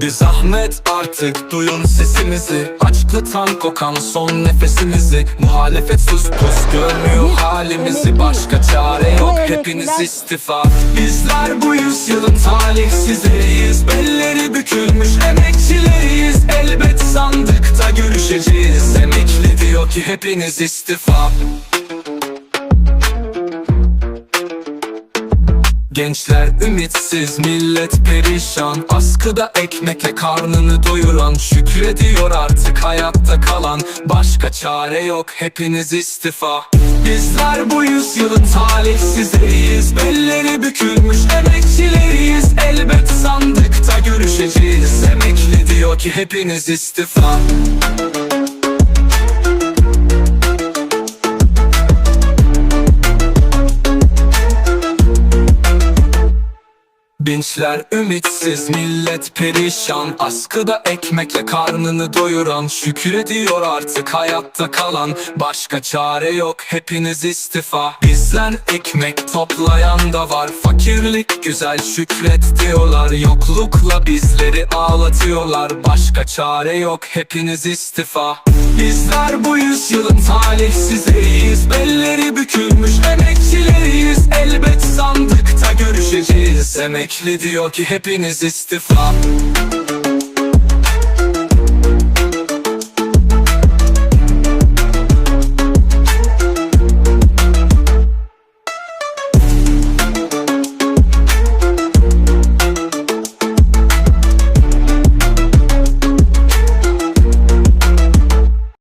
Bir zahmet artık duyun sesimizi Açtı tan kokan son nefesimizi Muhalefet sus pus görmüyor halimizi. Başka çare yok hepiniz istifa. Bizler bu yüzyılın talihsizleriyiz. Belleri bükülmüş emekçileriyiz. Elbet sandıkta görüşeceğiz. Emekli diyor ki hepiniz istifa Gençler ümitsiz, millet perişan. Askıda ekmekle karnını doyuran. Şükrediyor artık hayatta kalan. Başka çare yok, hepiniz istifa. Bizler bu yüzyılın talihsizleriyiz. Belleri bükülmüş emekçileriyiz. Elbet sandıkta görüşeceğiz. Emekli diyor ki hepiniz istifa Binçler ümitsiz, millet perişan. Askıda ekmekle karnını doyuran. Şükrediyor artık hayatta kalan. Başka çare yok, hepiniz istifa. Bizden ekmek toplayan da var. Fakirlik güzel şükret diyorlar. Yoklukla bizleri ağlatıyorlar. Başka çare yok, hepiniz istifa. Bizler bu yüzyılın talihsizleriyiz. Belleri bükülmüş emekçileriyiz Emekli diyor ki hepiniz istifa